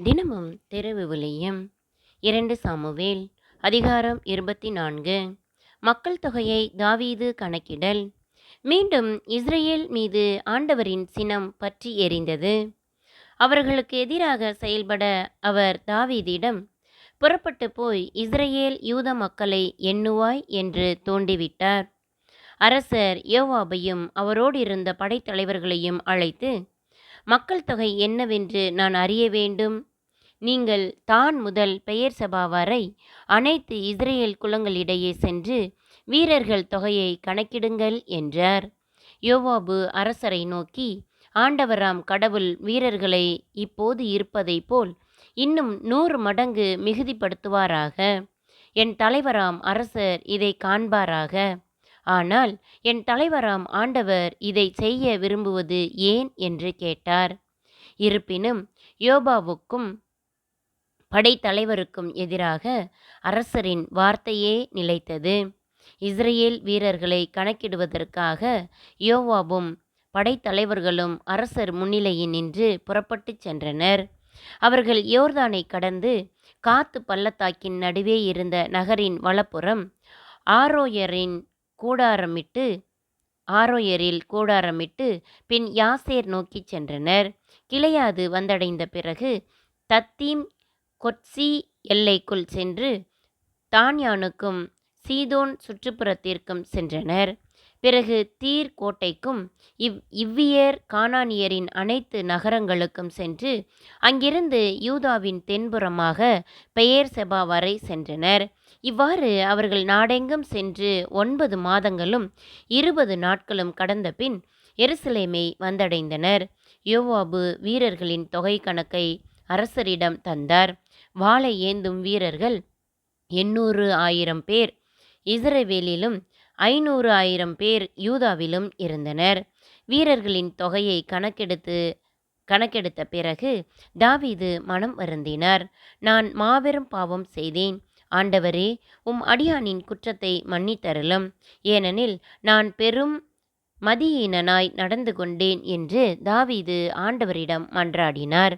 தினமும் தெருவு விழியம் இரண்டு சாமுவேல் அதிகாரம் இருபத்தி நான்கு மக்கள் தொகையை தாவீது கணக்கிடல். மீண்டும் இஸ்ரேல் மீது ஆண்டவரின் சினம் பற்றி எரிந்தது. அவர்களுக்கு எதிராக செயல்பட அவர் தாவீதிடம் புறப்பட்டு போய் இஸ்ரேல் யூத மக்களை எண்ணுவாய் என்று தோண்டிவிட்டார். அரசர் யோவாபையும் அவரோடு இருந்த படைத்தலைவர்களையும் அழைத்து மக்கள் தொகை என்னவென்று நான் அறிய வேண்டும். நீங்கள் தான் முதல் பெயர் சபா வரை அனைத்து இஸ்ரேல் குலங்களிடையே சென்று வீரர்கள் தொகையை கணக்கிடுங்கள் என்றார். யோவாபு அரசரை நோக்கி ஆண்டவராம் கடவுள் வீரர்களை இப்போது இருப்பதைப் போல் இன்னும் நூறு மடங்கு மிகுதிப்படுத்துவாராக. என் தலைவராம் அரசர் இதை காண்பாராக. ஆனால் என் தலைவராம் ஆண்டவர் இதை செய்ய விரும்புவது ஏன்? என்று கேட்டார். இருப்பினும் யோபாவுக்கும் படைத்தலைவருக்கும் எதிராக அரசரின் வார்த்தையே நிலைத்தது. இஸ்ரேல் வீரர்களை கணக்கிடுவதற்காக யோவாபும் படைத்தலைவர்களும் அரசர் முன்னிலையில் நின்று புறப்பட்டுச் சென்றனர். அவர்கள் யோர்தானை கடந்து காத்து பள்ளத்தாக்கின் நடுவே இருந்த நகரின் வலப்புறம் ஆரோயரின் கூடாரமிட்டு ஆரோயரில் கூடாரமிட்டு பின் யாசேர் நோக்கிச் சென்றனர். கிளையாது வந்தடைந்த பிறகு தத்தீம் கொட்சி எல்லைக்குள் சென்று தான்யானுக்கும் சீதோன் சுற்றுப்புறத்திற்கும் சென்றனர். பிறகு தீர் கோட்டைக்கும் இவ் இவ்வியர் கானானியரின் அனைத்து நகரங்களுக்கும் சென்று அங்கிருந்து யூதாவின் தென்புறமாக பெயர் செபா வரை சென்றனர். இவ்வாறு அவர்கள் நாடெங்கும் சென்று ஒன்பது மாதங்களும் இருபது நாட்களும் கடந்த பின் எருசலேமை வந்தடைந்தனர். யோவாபு வீரர்களின் தொகை கணக்கை அரசரிடம் தந்தார். வாளை ஏந்தும் வீரர்கள் எண்ணூறு ஆயிரம் பேர். இஸ்ரவேலிலும் ஐநூறு ஆயிரம் பேர் யூதாவிலும் இருந்தனர். வீரர்களின் தொகையை கணக்கெடுத்து கணக்கெடுத்த பிறகு தாவீது மனம் வருந்தினார். நான் மாபெரும் பாவம் செய்தேன். ஆண்டவரே உம் அடியானின் குற்றத்தை மன்னித்தருளும். ஏனெனில் நான் பெரும் மதியீனனாய் நடந்து கொண்டேன் என்று தாவீது ஆண்டவரிடம் மன்றாடினார்.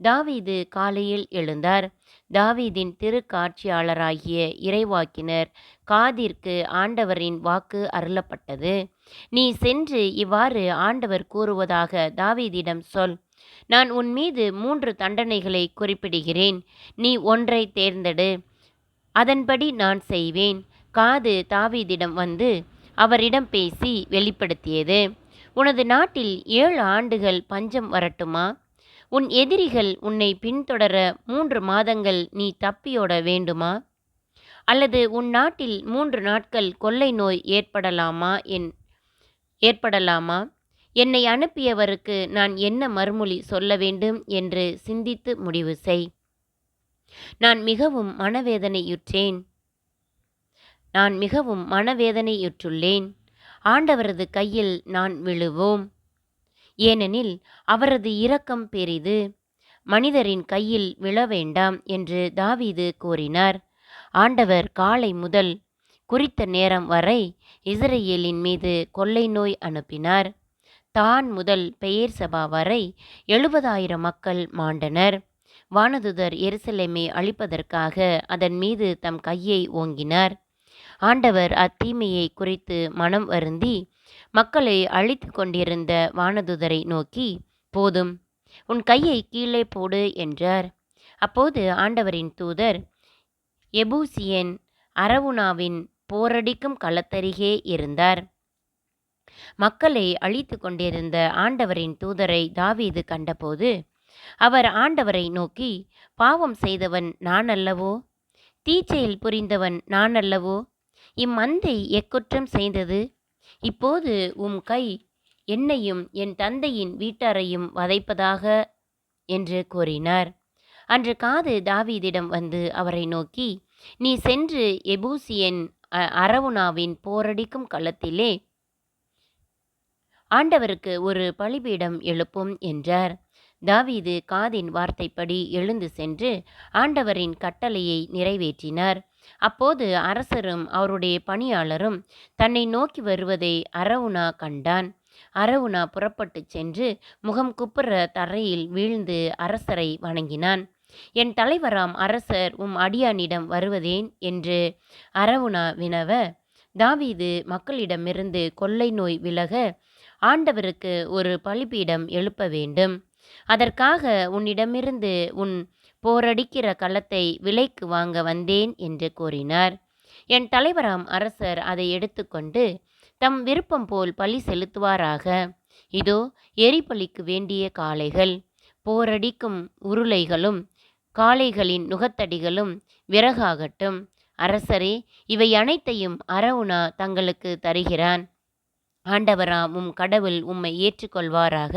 தாவீது காலையில் எழுந்தார். தாவீதின் திருக்காட்சியாளராகிய இறைவாக்கினர் காதிற்கு ஆண்டவரின் வாக்கு அருளப்பட்டது. நீ சென்று இவ்வாறு ஆண்டவர் கூறுவதாக தாவீதிடம் சொல். நான் உன் மீது மூன்று தண்டனைகளை குறிப்பிடுகிறேன். நீ ஒன்றை தேர்ந்தெடு. அதன்படி நான் செய்வேன் காது தாவீதிடம் வந்து அவரிடம் பேசி வெளிப்படுத்தியது. உனது நாட்டில் ஏழு ஆண்டுகள் பஞ்சம் வரட்டுமா? உன் எதிரிகள் உன்னை பின்தொடர மூன்று மாதங்கள் நீ தப்பியோட வேண்டுமா? அல்லது உன் நாட்டில் மூன்று நாட்கள் கொள்ளை நோய் ஏற்படலாமா என் ஏற்படலாமா? என்னை அனுப்பியவருக்கு நான் என்ன மறுமொழி சொல்ல வேண்டும் என்று சிந்தித்து முடிவு செய். நான் மிகவும் மனவேதனையுற்றேன். நான் மிகவும் மனவேதனையுற்றுள்ளேன். ஆண்டவரது கையில் நான் விழுவோம். ஏனெனில் அவரது இரக்கம் பெரிது. மனிதரின் கையில் விழ வேண்டாம் என்று தாவீது கூறினார். ஆண்டவர் காலை முதல் குறித்த நேரம் வரை இஸ்ரேலின் மீது கொள்ளை நோய் அனுப்பினார். தான் முதல் பெயர் சபா வரை எழுபதாயிரம் மக்கள் மாண்டனர். வானதுதர் எருசலேமை அழிப்பதற்காக அதன் மீது தம் கையை ஓங்கினார். ஆண்டவர் அத்தீமையை குறித்து மனம் வருந்தி மக்களை அழித்து கொண்டிருந்த வானதுதரை நோக்கி போதும் உன் கையை கீழே போடு என்றார். அப்போது ஆண்டவரின் தூதர் எபூசியன் அரவுனாவின் போரடிக்கும் களத்தருகே இருந்தார். மக்களை அழித்து கொண்டிருந்த ஆண்டவரின் தூதரை தாவீது கண்டபோது அவர் ஆண்டவரை நோக்கி பாவம் செய்தவன் நான் அல்லவோ தீச்செயல் புரிந்தவன் நான் அல்லவோ இம்மந்தை எக்குற்றம் செய்தது? இப்போது உம் கை என்னையும் என் தந்தையின் வீட்டாரையும் வதைப்பதாக என்று கூறினார். அன்று காது தாவீதிடம் வந்து அவரை நோக்கி நீ சென்று எபூசியன் அரவுனாவின் போரடிக்கும் களத்திலே ஆண்டவருக்கு ஒரு பலிபீடம் எழுப்பும் என்றார். தாவீது காதின் வார்த்தைப்படி எழுந்து சென்று ஆண்டவரின் கட்டளையை நிறைவேற்றினார். அப்போது அரசரும் அவருடைய பணியாளரும் தன்னை நோக்கி வருவதை அரவுணா கண்டான். அரவுணா புறப்பட்டு சென்று முகம் குப்புற தரையில் வீழ்ந்து அரசரை வணங்கினான். என் தலைவராம் அரசர் உம் அடியானிடம் வருவதேன் என்று அரவுணா வினவ தாவீது மக்களிடமிருந்து கொள்ளை நோய் விலக ஆண்டவருக்கு ஒரு பலிபீடம் எழுப்ப வேண்டும். அதற்காக உன்னிடமிருந்து உன் போரடிக்கிற களத்தை விலைக்கு வாங்க வந்தேன் என்று கூறினார். என் தலைவராம் அரசர் அதை எடுத்துக்கொண்டு தம் விருப்பம் போல் பலி செலுத்துவாராக. இதோ எரிபலிக்கு வேண்டிய காளைகள் போரடிக்கும் உருளைகளும் காளைகளின் நுகத்தடிகளும் விறகாகட்டும். அரசரே இவை அனைத்தையும் அரவுணா தங்களுக்கு தருகிறான். ஆண்டவராம் உம் கடவுள் உம்மை ஏற்றுக்கொள்வாராக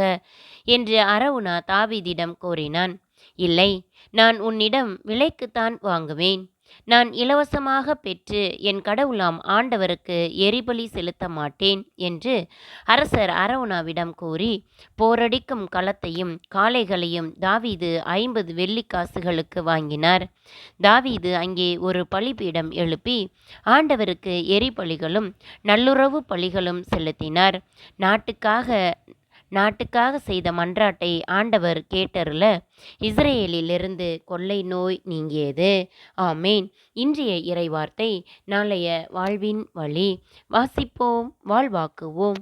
என்று அரவுணா தாவீதிடம் கூறினான். இல்லை நான் உன்னிடம் விலைக்குத்தான் வாங்குவேன். நான் இலவசமாக பெற்று என் கடவுளாம் ஆண்டவருக்கு எரிபலி செலுத்த மாட்டேன் என்று அரசர் அரவுணாவிடம் கூறி போரடிக்கும் களத்தையும் காளைகளையும் தாவீது ஐம்பது வெள்ளிக்காசுகளுக்கு வாங்கினார். தாவீது அங்கே ஒரு பலிபீடம் எழுப்பி ஆண்டவருக்கு எரிபலிகளும் நல்லுறவு பலிகளும் செலுத்தினார். நாட்டுக்காக நாட்டுக்காக செய்த மன்றாட்டை ஆண்டவர் கேட்டருள இஸ்ரேலிலிருந்து கொள்ளை நோய் நீங்கியது. ஆமேன். இன்றைய இறைவார்த்தை நாளைய வாழ்வின் வழி. வாசிப்போம் வாழ்வாக்குவோம்.